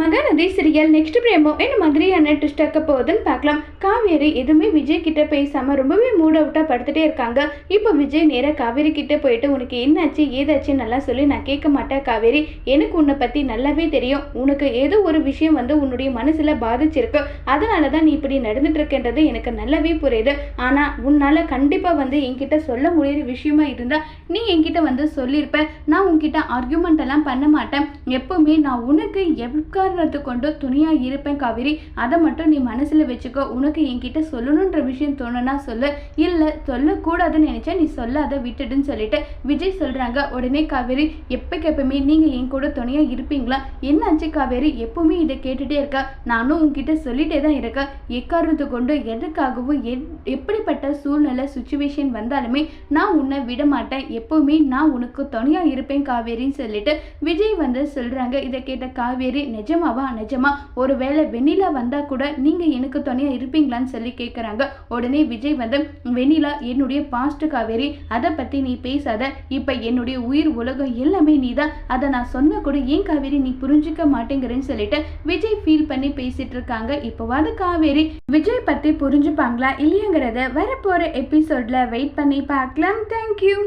Mahanadi serial next பிரேமோ என்ன மாதிரியான twist ஆக்க போகுதுன்னு பார்க்கலாம். காவேரி எதுவுமே விஜய் கிட்ட பேசாம ரொம்பவே மூட் அவுட்டா படுத்துட்டே இருக்காங்க. இப்போ விஜய் நேராக காவேரி கிட்ட போயிட்டு உனக்கு என்னாச்சு? ஏதாச்சு நல்லா சொல்லி நான் கேட்க மாட்டேன் காவேரி. எனக்கு உன்னை பத்தி நல்லாவே தெரியும். உனக்கு ஏதோ ஒரு விஷயம் வந்து உன்னுடைய மனசுல பாதிச்சிருக்கு. அதனால தான் நீ இப்படி நடந்துட்டு இருக்கன்றது எனக்கு நல்லாவே புரியுது. ஆனா உன்னால கண்டிப்பா வந்து என்கிட்ட சொல்ல முடியிற விஷயமா இருந்தா நீ என்கிட்ட வந்து சொல்லியிருப்ப நான் உன்கிட்ட ஆர்கியூமெண்ட் எல்லாம் பண்ண மாட்டேன். எப்பவுமே நான் உனக்கு எவ்வளோ எக்காரணத்து கொண்டு துணியா இருப்பேன் காவேரி. அதை மட்டும் நீ மனசுல வச்சுக்கோ. உனக்கு என்கிட்ட சொல்லணுன்ற விஷயம் தோணுனா சொல்லு. இல்ல சொல்லக்கூடாதுன்னு நினச்சா நீ சொல்லாத விட்டுடுன்னு சொல்லிட்டு விஜய் சொல்றாங்க. உடனே காவேரி எப்பக்கு எப்பவுமே நீங்க என் கூட துணையா இருப்பீங்களா? என்னாச்சு காவேரி? எப்பவுமே இதை கேட்டுட்டே இருக்கா? நானும் உன்கிட்ட சொல்லிட்டே தான் இருக்கேன். எக்காரணத்து கொண்டு எதுக்காகவும் எத்- எப்படிப்பட்ட சூழ்நிலை சுச்சுவேஷன் வந்தாலுமே நான் உன்னை விட மாட்டேன் எப்பவுமே நான் உனக்கு துணையா இருப்பேன் காவேரின்னு சொல்லிட்டு விஜய் வந்து சொல்றாங்க. இதை கேட்ட காவேரி நிஜமாவா நிஜமா ஒருவேளை வெண்ணிலா வந்தால் கூட நீங்க எனக்கு துணையா இருப்பீங்களான்னு சொல்லி கேட்குறாங்க உடனே விஜய் வந்து வெண்ணிலா என்னுடைய பாஸ்ட் காவேரி அதை பற்றி நீ பேசாத. இப்போ என்னுடைய உயிர் உலகம் எல்லாமே நீ தான் அதை நான் சொன்ன கூட ஏன் காவேரி நீ புரிஞ்சுக்க மாட்டேங்கிறேன்னு சொல்லிட்டு விஜய் ஃபீல் பண்ணி பேசிட்டு இருக்காங்க. இப்போவாது காவேரி விஜய் பத்தி புரிஞ்சுப்பாங்களா இல்லையாங்கிறத வரப்போற எபிசோட்ல வெயிட் பண்ணி பார்க்கலாம். தேங்க்யூ